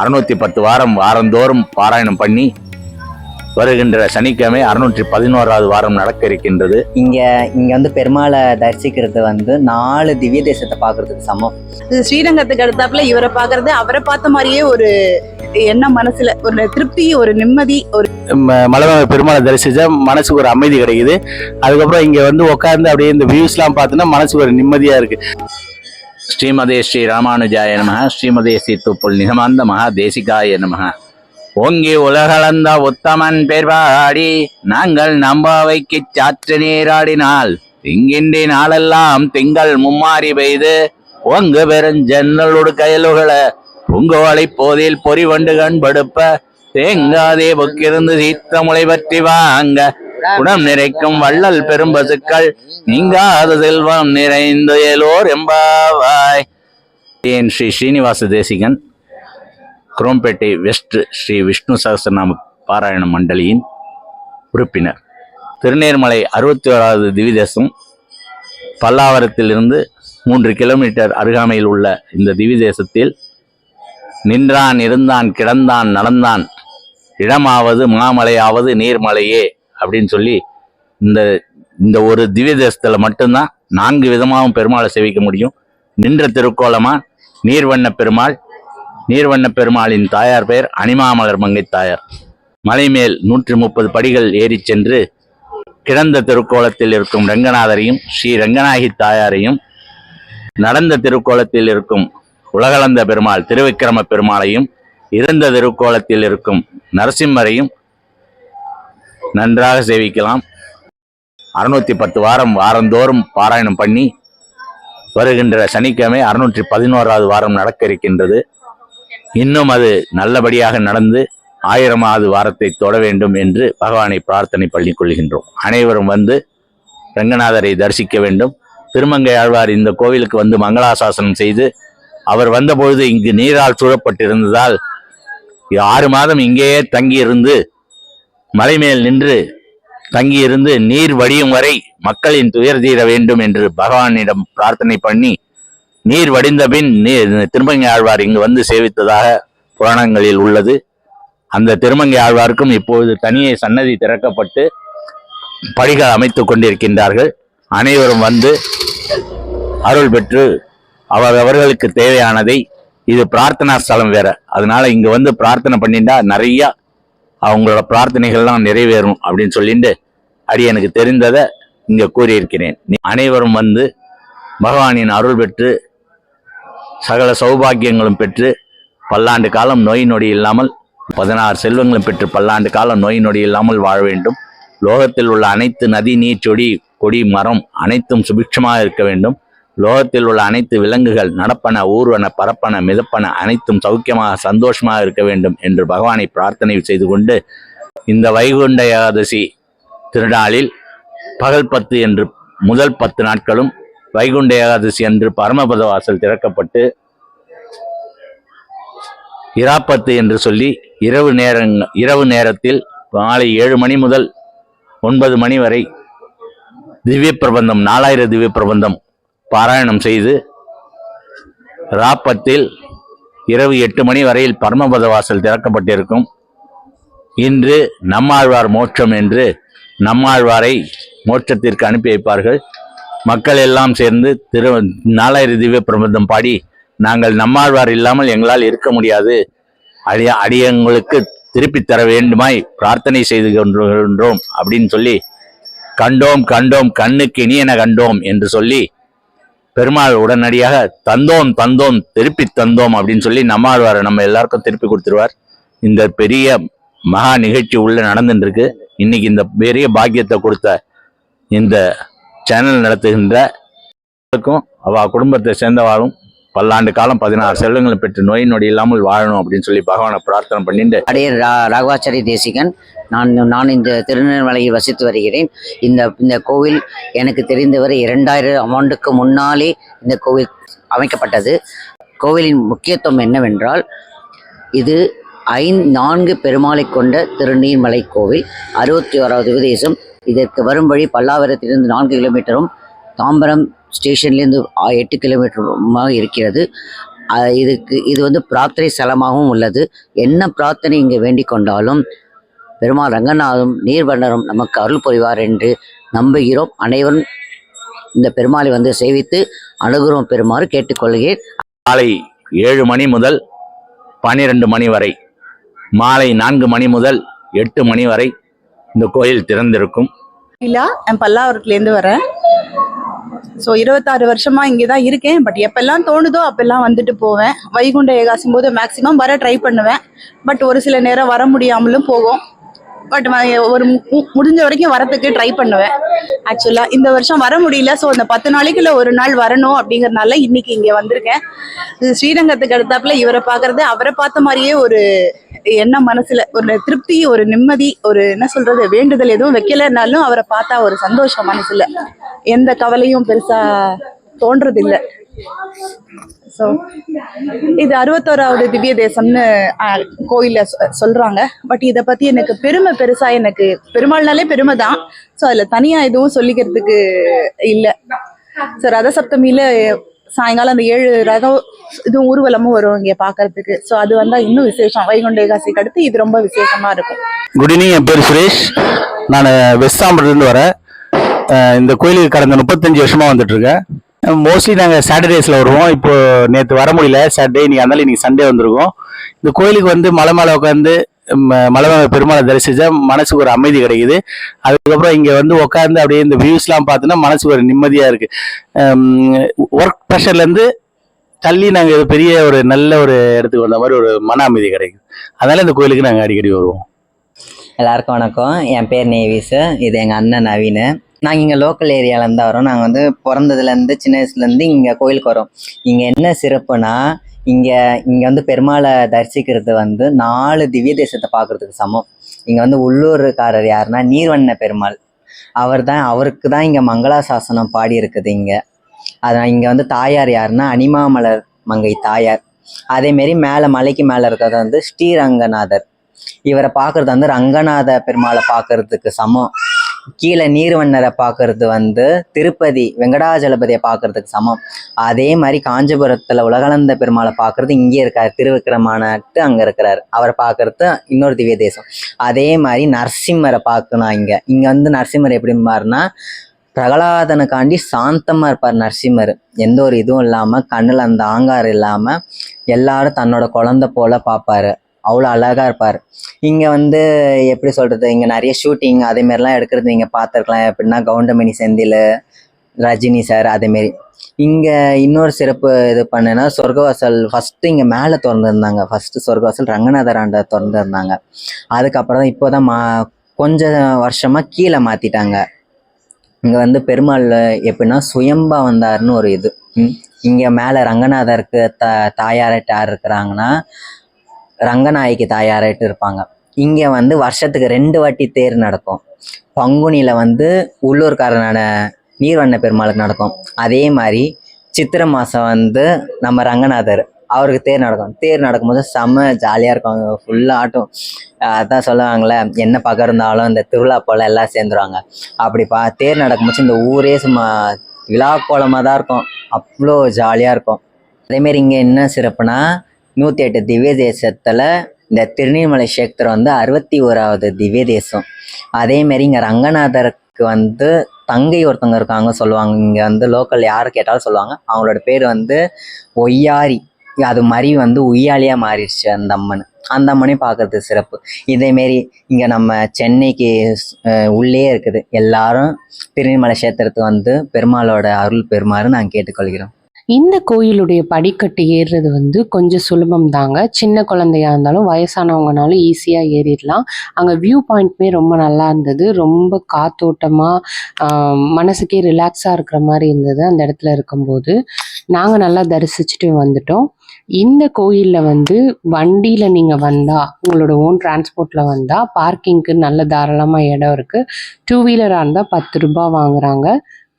அறுநூத்தி பத்து வாரம் வாரந்தோறும் பாராயணம் பண்ணி வருகின்ற சனிக்கிழமை அறுநூற்றி பதினோராவது வாரம் நடக்க இருக்கின்றது. இங்க இங்க வந்து பெருமாளை தரிசிக்கிறது வந்து நாலு திவ்ய தேசத்தை பார்க்கிறதுக்கு சமம். இது ஸ்ரீரங்கத்துக்கு அடுத்தாப்புல இவரை பாக்குறது அவரை பார்த்த மாதிரியே ஒரு எண்ணம் மனசுல ஒரு திருப்தி ஒரு நிம்மதி ஒரு மலைமலை பெருமாளை தரிசிச்சா மனசுக்கு ஒரு அமைதி கிடைக்குது. அதுக்கப்புறம் இங்க வந்து உட்கார்ந்து அப்படியே இந்த வியூஸ்லாம் பார்த்தோன்னா மனசுக்கு ஒரு நிம்மதியா இருக்கு. ஸ்ரீமதே ஸ்ரீ ராமானுஜாய நம ஸ்ரீமதே ஸ்ரீ துப்புல் நிகமாந்த மகா தேசிகாய நம. ஓங்கி உலகளந்த உத்தமன் பெர்வாடி நாங்கள் நம்பாவைக்கு சாற்று நீராடினால் திங்கின்றி நாளெல்லாம் திங்கள் மும்மாறி பெய்து ஓங்கு பெருஞ்சன்னலோடு கயலுகள பூங்கோலை போதில் பொறிவண்டு கண்படுப்ப தேங்காதே பொக்கிருந்து சீத்த முளை பற்றி வாங்க குடம் நிறைக்கும் வள்ளல் பெரும்பசுக்கள் நீங்காத செல்வம் நிறைந்த எலோர் எம்பாவாய் என் ஸ்ரீ ஸ்ரீனிவாச தேசிகன் குரோம்பேட்டை வெஸ்ட் ஸ்ரீ விஷ்ணு சகஸ்ரநாம பாராயண மண்டலியின் உறுப்பினர். திருநேர்மலை அறுபத்தி ஓராவது திவிதேசம் பல்லாவரத்திலிருந்து மூன்று கிலோமீட்டர் அருகாமையில் உள்ள இந்த திவிதேசத்தில் நின்றான் இருந்தான் கிடந்தான் நடந்தான் இடமாவது மாமலையாவது நீர்மலையே அப்படின்னு சொல்லி இந்த இந்த ஒரு திவ்ய தேசத்துல மட்டும்தான் நான்கு விதமாகவும் பெருமாளை சேவிக்க முடியும். நின்ற திருக்கோலமா நீர்வண்ண பெருமாள் நீர்வண்ண பெருமாளின் தாயார் பெயர் அனிமாமலர் மங்கை தாயார். மலைமேல் நூற்றி முப்பது படிகள் ஏறிச் சென்று கிடந்த திருக்கோலத்தில் இருக்கும் ரங்கநாதரையும் ஸ்ரீ ரங்கநாயகி தாயாரையும் நடந்த திருக்கோலத்தில் இருக்கும் உலகளந்த பெருமாள் திருவிக்கிரம பெருமாளையும் இருந்த திருக்கோலத்தில் இருக்கும் நரசிம்மரையும் நன்றாக சேவிக்கலாம். அறுநூத்தி பத்து வாரம் வாரந்தோறும் பாராயணம் பண்ணி வருகின்ற சனிக்கிழமை அறுநூற்றி பதினோராவது வாரம் நடக்க இருக்கின்றது. இன்னும் அது நல்லபடியாக நடந்து ஆயிரமாவது வாரத்தை தொட வேண்டும் என்று பகவானை பிரார்த்தனை பண்ணி கொள்கின்றோம். அனைவரும் வந்து ரங்கநாதரை தரிசிக்க வேண்டும். திருமங்கை ஆழ்வார் இந்த கோவிலுக்கு வந்து மங்களாசாசனம் செய்து அவர் வந்தபொழுது இங்கு நீரால் சூழப்பட்டிருந்ததால் ஆறு மாதம் இங்கேயே தங்கியிருந்து மலைமேல் நின்று தங்கியிருந்து நீர் வடியும் வரை மக்களின் துயர் தீர வேண்டும் என்று பகவானிடம் பிரார்த்தனை பண்ணி நீர் வடிந்த பின் நீர் திருமங்கை ஆழ்வார் இங்கு வந்து சேவித்ததாக புராணங்களில் உள்ளது. அந்த திருமங்கை ஆழ்வாருக்கும் இப்பொழுது தனியே சன்னதி திறக்கப்பட்டு படிகள் அமைத்து கொண்டிருக்கின்றார்கள். அனைவரும் வந்து அருள் பெற்று அவர் அவர்களுக்கு தேவையானதை இது பிரார்த்தனா ஸ்தலம் வேற. அதனால இங்க வந்து பிரார்த்தனை பண்ணிட்டா நிறைய அவங்களோட பிரார்த்தனைகள்லாம் நிறைவேறும் அப்படின்னு சொல்லிட்டு அடி எனக்கு தெரிந்ததை இங்கே கூறியிருக்கிறேன். நீ- அனைவரும் வந்து பகவானின் அருள் பெற்று சகல சௌபாக்கியங்களும் பெற்று பல்லாண்டு காலம் நோய் நொடி இல்லாமல் பதினாறு செல்வங்களும் பெற்று பல்லாண்டு காலம் நோய் நொடி இல்லாமல் வாழ வேண்டும். லோகத்தில் உள்ள அனைத்து நதி நீர் செடி கொடி மரம் அனைத்தும் சுபிட்சமாக இருக்க வேண்டும். லோகத்தில் உள்ள அனைத்து விலங்குகள் நடப்பன ஊர்வன பரப்பன மிதப்பன அனைத்தும் சௌக்கியமாக சந்தோஷமாக இருக்க வேண்டும் என்று பகவானை பிரார்த்தனை செய்து கொண்டு இந்த வைகுண்ட ஏகாதசி திருநாளில் பகல் பத்து என்று முதல் பத்து நாட்களும் வைகுண்ட ஏகாதசி என்று பரமபத வாசல் திறக்கப்பட்டு இராப்பத்து என்று சொல்லி இரவு நேரங் இரவு நேரத்தில் மாலை ஏழு மணி முதல் ஒன்பது மணி வரை திவ்ய பிரபந்தம் நாலாயிர திவ்ய பிரபந்தம் பாராயணம் செய்து ராப்பத்தில் இரவு எட்டு மணி வரையில் பரமபத வாசல் திறக்கப்பட்டிருக்கும். இன்று நம்மாழ்வார் மோட்சம் என்று நம்மாழ்வாரை மோட்சத்திற்கு அனுப்பி வைப்பார்கள். மக்கள் எல்லாம் சேர்ந்து திரு நாலாயிர திவ்ய பிரபந்தம் பாடி நாங்கள் நம்மாழ்வார் இல்லாமல் எங்களால் இருக்க முடியாது. அடிய அடியங்களுக்கு திருப்பி தர வேண்டுமாய் பிரார்த்தனை செய்து கொண்டிருக்கின்றோம் அப்படின்னு சொல்லி கண்டோம் கண்டோம் கண்ணுக்கு இனியன கண்டோம் என்று சொல்லி பெருமாள் உடனடியாக தந்தோம் தந்தோம் திருப்பி தந்தோம் அப்படின்னு சொல்லி நம்மாழ்வாரை நம்ம எல்லாருக்கும் திருப்பி கொடுத்துருவார். இந்த பெரிய மகா நிகழ்ச்சி உள்ள நடந்துட்டு இருக்கு இன்னைக்கு இந்த பெரிய பாக்கியத்தை கொடுத்த இந்த சேனல் நடத்துகின்ற அவ குடும்பத்தை சேர்ந்தவாளும் பல்லாண்டு காலம் பதினாறு செல்வங்களை பெற்று நோய் நொடி இல்லாமல் வாழணும் அப்படின்னு சொல்லி பகவானை பிரார்த்தனை பண்ணிட்டு அடைய ரா ராகவாச்சாரி தேசிகன் நான் நான் இந்த திருநெல்வேலியில் வசித்து வருகிறேன். இந்த இந்த கோவில் எனக்கு தெரிந்தவரை இரண்டாயிரம் ஆண்டுக்கு முன்னாலே இந்த கோவில் அமைக்கப்பட்டது. கோவிலின் முக்கியத்துவம் என்னவென்றால் இது ஐந்து நான்கு பெருமாளை கொண்ட திருநீர்மலை கோவில். அறுபத்தி ஓராவது உபதேசம் இதற்கு வரும் வழி பல்லாவரத்திலிருந்து நான்கு கிலோமீட்டரும் தாம்பரம் ஸ்டேஷன்லேருந்து எட்டு கிலோமீட்டருமாக இருக்கிறது. இதுக்கு இது வந்து பிரார்த்தனை ஸ்தலமாகவும் உள்ளது. என்ன பிரார்த்தனை இங்கே வேண்டிக் கொண்டாலும் பெருமாள் ரங்கநாதம் நீர்வண்ணரும் நமக்கு அருள் புரிவார் என்று நம்புகிறோம். அனைவரும் இந்த பெருமாளை வந்து சேவித்து அனுகிரகம் பெறுமாறு கேட்டுக்கொள்கிறேன். காலை ஏழு மணி முதல் பன்னிரண்டு மணி வரை மாலை நான்கு மணி முதல் எட்டு மணி வரை இந்த கோயில் திறந்திருக்கும். இல்லா என் பல்லாவரத்துலேருந்து வரேன். ஸோ இருபத்தாறு வருஷமா இங்கே தான் இருக்கேன். பட் எப்பெல்லாம் தோணுதோ அப்பெல்லாம் வந்துட்டு போவேன். வைகுண்ட ஏகாசியும் போது மேக்ஸிமம் வர ட்ரை பண்ணுவேன். பட் ஒரு சில நேரம் வர முடியாமலும் போகும் பட் ஒரு முடிஞ்ச வரைக்கும் வரத்துக்கு ட்ரை பண்ணுவேன். ஆக்சுவலாக இந்த வருஷம் வர முடியல. ஸோ அந்த பத்து நாளைக்குள்ள ஒரு நாள் வரணும் அப்படிங்கறதுனால இன்னைக்கு இங்கே வந்திருக்கேன். ஸ்ரீரங்கத்துக்கு அடுத்தாப்புல இவரை பார்க்கறது அவரை பார்த்த மாதிரியே ஒரு என்ன மனசுல ஒரு திருப்தி ஒரு நிம்மதி ஒரு என்ன சொல்றது வேண்டுதல் எதுவும் வைக்கலைன்னாலும் அவரை பார்த்தா ஒரு சந்தோஷம் மனசுல. எந்த கவலையும் பெருசா தோன்றது ஸோ இது அறுபத்தோராவது திவ்ய தேசம்னு கோயில கோயில்ல சொல்றாங்க. பட் இதை பத்தி எனக்கு பெருமை பெருசா எனக்கு பெருமாள்னாலே பெருமை தான். ஸோ அதுல தனியா எதுவும் சொல்லிக்கிறதுக்கு இல்லை. ஸோ ரத சப்தமியில சாயங்காலம் அந்த ஏழு ரதம் இதுவும் ஊர்வலமும் வரும் இங்க பாக்குறதுக்கு. ஸோ அது வந்தால் இன்னும் விசேஷம். வைகுண்ட ஏகாசிக்கு அடுத்து இது ரொம்ப விசேஷமா இருக்கும். குட் ஈவினிங் என் பேர் சுரேஷ். நான் வெஸ்ட் தாம்பரத்துலேருந்து வரேன். இந்த கோயிலுக்கு கடந்த முப்பத்தஞ்சு வருஷமா வந்துட்டு இருக்கேன். மோஸ்ட்லி நாங்கள் சாட்டர்டேஸில் வருவோம். இப்போ நேற்று வர முடியல. சாட்டர்டே இன்னைக்கு அதனால இன்னைக்கு சண்டே வந்திருக்கோம். இந்த கோயிலுக்கு வந்து மலை மேலே உட்காந்து மலை மேலே பெருமாளை தரிசிச்சா மனசுக்கு ஒரு அமைதி கிடைக்குது. அதுக்கப்புறம் இங்கே வந்து உட்காந்து அப்படியே இந்த வியூஸ்லாம் பார்த்தோன்னா மனசுக்கு ஒரு நிம்மதியாக இருக்குது ஒர்க் ப்ரெஷர்லேருந்து தள்ளி நாங்கள் பெரிய ஒரு நல்ல ஒரு இடத்துக்கு வந்த மாதிரி ஒரு மன அமைதி கிடைக்குது. அதனால இந்த கோயிலுக்கு நாங்கள் அடிக்கடி வருவோம். எல்லாருக்கும் வணக்கம். என் பேர் நேவிஸு. இது எங்கள் அண்ணன் நவீன். நாங்கள் இங்கே லோக்கல் ஏரியாவிலேருந்து வரோம். நாங்கள் வந்து பிறந்ததுலேருந்து சின்ன வயசுலேருந்து இங்கே கோயிலுக்கு வரோம். இங்கே என்ன சிறப்புனா இங்கே இங்கே வந்து பெருமாளை தரிசிக்கிறது வந்து நாலு திவ்ய தேசத்தை பார்க்குறதுக்கு சமம். இங்கே வந்து உள்ளூர்காரர் யாருன்னா நீர்வண்ண பெருமாள். அவர் தான் அவருக்கு தான் இங்கே மங்களாசாசனம் பாடி இருக்குது இங்கே. அதான் இங்கே வந்து தாயார் யாருன்னா அனிமாமலர் மங்கை தாயார். அதேமாரி மேலே மலைக்கு மேலே இருக்கிறது வந்து ஸ்ரீரங்கநாதர். இவரை பார்க்கறது வந்து ரங்கநாத பெருமாளை பார்க்கறதுக்கு சமம். கீழே நீர்வண்ணரை பார்க்கறது வந்து திருப்பதி வெங்கடாஜலபதியை பார்க்கறதுக்கு சமம். அதே மாதிரி காஞ்சிபுரத்தில் உலகளந்த பெருமாளை பார்க்கறது இங்கே இருக்கார் திருவிக்கிரமானட்டு அங்கே இருக்கிறார். அவரை பார்க்கறது இன்னொரு திவ்ய தேசம். அதே மாதிரி நரசிம்மரை பார்க்கணும் இங்கே. இங்கே வந்து நரசிம்மர் எப்படி பிரகலாதனுக்காண்டி சாந்தமாக இருப்பார் நரசிம்மர். எந்த ஒரு இதுவும் இல்லாமல் கண்ணில் அந்த ஆங்காரம் இல்லாமல் எல்லாரும் தன்னோட குழந்த போல பார்ப்பாரு. அவ்வளோ அழகாக இருப்பார். இங்கே வந்து எப்படி சொல்கிறது இங்கே நிறைய ஷூட்டிங் அதேமாரிலாம் எடுக்கிறது நீங்கள் பார்த்துருக்கலாம். எப்படின்னா கவுண்டமணி செந்தில் ரஜினி சார் அதேமாரி இங்கே இன்னொரு சிறப்பு இது பண்ணேன்னா சொர்க்கவாசல் ஃபஸ்ட்டு இங்கே மேலே திறந்துருந்தாங்க. ஃபஸ்ட்டு சொர்க்கவாசல் ரங்கநாதர் ஆண்ட திறந்துருந்தாங்க. அதுக்கப்புறம் தான் இப்போ தான் மா கொஞ்சம் வருஷமாக கீழே மாற்றிட்டாங்க இங்கே வந்து பெருமாள் எப்படின்னா சுயம்பா வந்தாருன்னு ஒரு இது. இங்கே மேலே ரங்கநாதருக்கு த தாயார்ட்டார் இருக்கிறாங்கன்னா ரங்கநாயகி தாயாரிட்டு இருப்பாங்க. இங்கே வந்து வருஷத்துக்கு ரெண்டு வாட்டி தேர் நடக்கும். பங்குனியில் வந்து உள்ளூர்காரனான நீர்வண்ண பெருமாளுக்கு நடக்கும். அதே மாதிரி சித்திரை மாதம் வந்து நம்ம ரங்கநாதர் அவருக்கு தேர் நடக்கும். தேர் நடக்கும்போது செம்ம ஜாலியாக இருக்கும். அவங்க ஃபுல்லாக ஆட்டம். அதான் சொல்லுவாங்களே என்ன பக்கம் இருந்தாலும் இந்த திருவிழா போல் எல்லாம் சேர்ந்துருவாங்க. அப்படி பா தேர் நடக்கும்போது இந்த ஊரே சும்மா விழா கோலமாக தான் இருக்கும். அவ்வளோ ஜாலியாக இருக்கும். அதேமாரி இங்கே என்ன சிறப்புனா நூற்றி எட்டு திவ்ய தேசத்தில் இந்த திருநீர்மலை சேத்திரம் வந்து அறுபத்தி ஓராவது திவ்ய தேசம். அதேமாரி இங்கே ரங்கநாதருக்கு வந்து தங்கை ஒருத்தவங்க இருக்காங்க சொல்லுவாங்க. இங்கே வந்து லோக்கல் யார் கேட்டாலும் சொல்லுவாங்க. அவங்களோட பேர் வந்து ஒய்யாரி. அது மாதிரி வந்து உய்யாலியாக மாறிடுச்சு அந்த அம்மன். அந்த அம்மனையும் பார்க்கறது சிறப்பு. இதேமாரி இங்கே நம்ம சென்னைக்கு உள்ளே இருக்குது. எல்லாரும் திருநீர்மலை சேத்திரத்துக்கு வந்து பெருமாளோட அருள் பெருமாறு நான் கேட்டுக்கொள்கிறோம் இந்த கோயிலுடைய படிக்கட்டு ஏறுறது வந்து கொஞ்சம் சுலபம் தாங்க. சின்ன குழந்தையா இருந்தாலும் வயசானவங்கனாலும் ஈஸியாக ஏறிடலாம். அங்கே வியூ பாயிண்ட்மே ரொம்ப நல்லா இருந்தது. ரொம்ப காத்தோட்டமாக மனசுக்கே ரிலாக்ஸாக இருக்கிற மாதிரி இருந்தது அந்த இடத்துல இருக்கும்போது. நாங்கள் நல்லா தரிசிச்சுட்டு வந்துட்டோம். இந்த கோயிலில் வந்து வண்டியில் நீங்கள் வந்தால் உங்களோட ஓன் டிரான்ஸ்போர்ட்டில் வந்தால் பார்க்கிங்க்கு நல்ல தாராளமாக இடம் இருக்குது டூ வீலராக இருந்தால் பத்து ரூபா வாங்குறாங்க.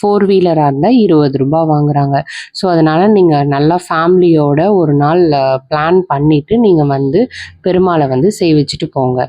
ஃபோர் வீலராக இருந்தால் இருபது ரூபாய் வாங்குறாங்க. ஸோ அதனால் நீங்கள் நல்லா ஃபேமிலியோட ஒரு நாள் பிளான் பண்ணிவிட்டு நீங்கள் வந்து பெருமாளை வந்து சேவிச்சுட்டு போங்க.